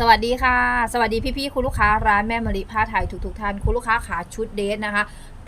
สวัสดีค่ะ สวัสดีพี่ๆ คุณลูกค้าร้านแม่มะลิผ้าไทยทุกๆท่าน คุณลูกค้าขาชุดเดทนะคะ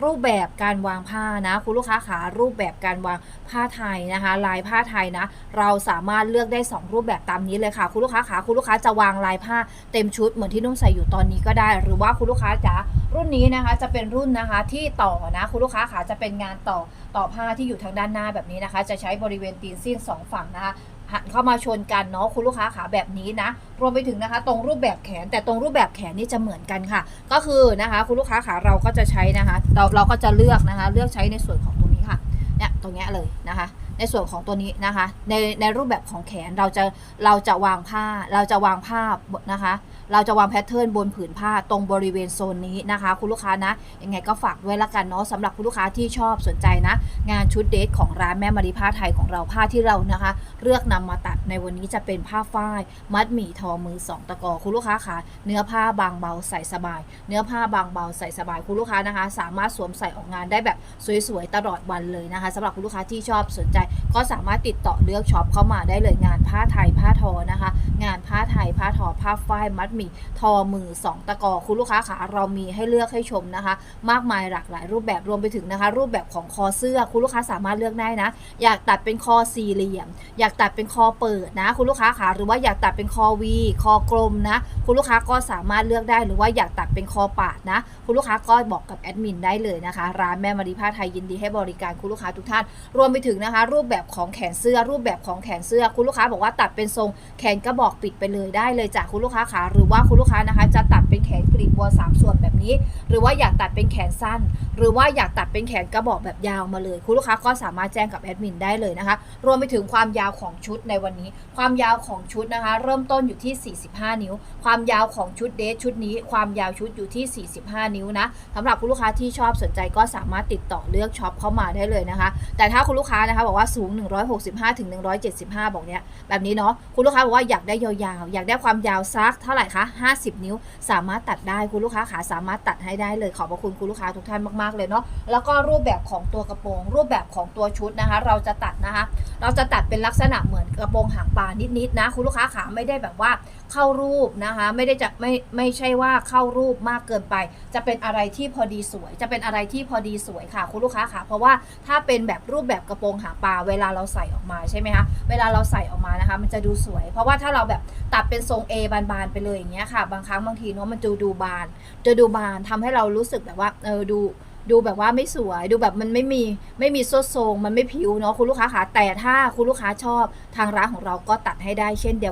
รูปแบบการวางผ้านะ คุณลูกค้าขารูปแบบการวางผ้าไทยนะคะ ลายผ้าไทยนะ เราสามารถเลือกได้ 2 รูปแบบตามนี้เลยค่ะ คุณลูกค้าขาคุณลูกค้าจะวางลายผ้าเต็มชุดเหมือนที่นุ่งใส่อยู่ตอนนี้ก็ได้ หรือว่าคุณลูกค้าจ๋ารุ่นนี้นะคะจะเป็นรุ่นนะคะที่ต่อนะคุณลูกค้าขาจะเป็นงานต่อต่อผ้าที่อยู่ทางด้านหน้าแบบนี้นะคะ จะใช้บริเวณตีนซีนสองฝั่งนะคะหันเข้ามาชนกันเนาะคุณลูกค้าขาแบบนี้นะรวมไปถึงนะคะ ตรงรูปแบบแขนแต่ตรงรูปแบบแขนนี่จะเหมือนกันค่ะ ก็คือนะคะ คุณลูกค้าขาเราก็จะใช้นะคะเราเราก็จะเลือกนะคะ เลือกใช้ในส่วนของตรงนี้ค่ะเนี่ยตรงนี้เลยนะคะ ในส่วนของตัวนี้นะคะ ในในรูปแบบของแขนเราจะเราจะวางผ้าเราจะวางผ้านะคะ เราจะวางแพทเทิร์นบนผืนผ้าตรงบริเวณโซนนี้นะคะ คุณลูกค้านะยังไงก็ฝากด้วยละกันเนาะสำหรับคุณลูกค้าที่ชอบสนใจนะ งานชุดเดทของร้านแม่มารีผ้าไทยของเราผ้าที่เรานะคะ เลือกนำมาตัดในวันนี้จะเป็นผ้าฝ้าย มัดหมี่ทอมือสองตะกอคุณลูกค้าคะเนื้อผ้าบางเบาใส่สบาย เนื้อผ้าบางเบาใส่สบายคุณลูกค้านะคะ สามารถสวมใส่ออกงานได้แบบสวยๆตลอดวันเลยนะคะสำหรับคุณลูกค้าที่ชอบสนใจก็สามารถติดต่อเลือกช็อปเข้ามาได้เลยงานผ้าไทยผ้าทอนะคะ งานผ้าไทยผ้าทอผ้าฝ้ายมัดหมี่ทอมือสองตะกอคุณลูกค้าคะเรามีให้เลือกให้ชมนะคะ มากมายหลากหลายรูปแบบรวมไปถึงนะคะ รูปแบบของคอเสื้อคุณลูกค้าสามารถเลือกได้นะ อยากตัดเป็นคอสี่เหลี่ยม อยากตัดเป็นคอเปิดนะ คุณลูกค้าคะหรือว่าอยากตัดเป็นคอวีคอกลมนะคุณลูกค้าก็สามารถเลือกได้หรือว่าอยากตัดเป็นคอปาดนะ คุณลูกค้าก็บอกกับแอดมินได้เลยนะคะ ร้านแม่มารีผ้าไทยยินดีให้บริการคุณลูกค้าทุกท่าน รวมไปถึงนะคะ รูปแบบแบบของแขนเสื้อ รูปแบบของแขนเสื้อ คุณลูกค้าบอกว่าตัดเป็นทรงแขนกระบอกปิดไปเลยได้เลยจากคุณลูกค้าขาหรือว่าคุณลูกค้านะคะ จะตัดเป็นแขนกลีบบัวสามส่วนแบบนี้ หรือว่าอยากตัดเป็นแขนสั้น หรือว่าอยากตัดเป็นแขนกระบอกแบบยาวมาเลย คุณลูกค้าก็สามารถแจ้งกับแอดมินได้เลยนะคะ รวมไปถึงความยาวของชุดในวันนี้ ความยาวของชุดนะคะ เริ่มต้นอยู่ที่ 45 นิ้ว ความยาวของชุดเดทชุดนี้ ความยาวชุดอยู่ที่ 45 นิ้วนะสำหรับคุณลูกค้าที่ชอบสนใจก็สามารถติดต่อเลือกช็อปเข้ามาได้เลยนะคะ แต่ถ้าคุณลูกค้านะคะบอกว่าสง 165ถึง175 บอกเนี้ยแบบนี้เนาะคุณลูกค้าบอกว่าอยากได้ยาวๆ อยากได้ความยาวซักเท่าไหร่คะ 50 นิ้ว สามารถตัดได้คุณลูกค้าขาสามารถตัดให้ได้เลยขอบพระคุณคุณลูกค้าทุกท่านมากๆเลยเนาะแล้วก็รูปแบบของตัวกระโปรง รูปแบบของตัวชุดนะคะ เราจะตัดนะคะ เราจะตัดเป็นลักษณะเหมือนกระโปรงหางปลานิดๆนะคุณลูกค้าขาไม่ได้แบบว่าเข้ารูปนะคะ ไม่ได้จะไม่ไม่ใช่ว่าเข้ารูปมากเกินไป จะเป็นอะไรที่พอดีสวย จะเป็นอะไรที่พอดีสวยค่ะ คุณลูกค้าขาเพราะว่าถ้าเป็นแบบรูปแบบกระโปรงหางปลาเวลาเราใส่ออกมาใช่ไหมคะเวลาเราใส่ออกมานะคะ มันจะดูสวย เพราะว่าถ้าเราแบบตัดเป็นทรง A บานๆไปเลยอย่างเงี้ยค่ะ บางครั้งบางทีเนาะมันจะดูบาน จะดูบานทำให้เรารู้สึกแบบว่าเออดูดูแบบว่าไม่สวยดูแบบมันไม่มีไม่มีโซ่ทรงมันไม่ผิวเนาะคุณลูกค้าขาแต่ถ้าคุณลูกค้าชอบทางร้านของเราก็ตัดให้ได้เช่นเดียว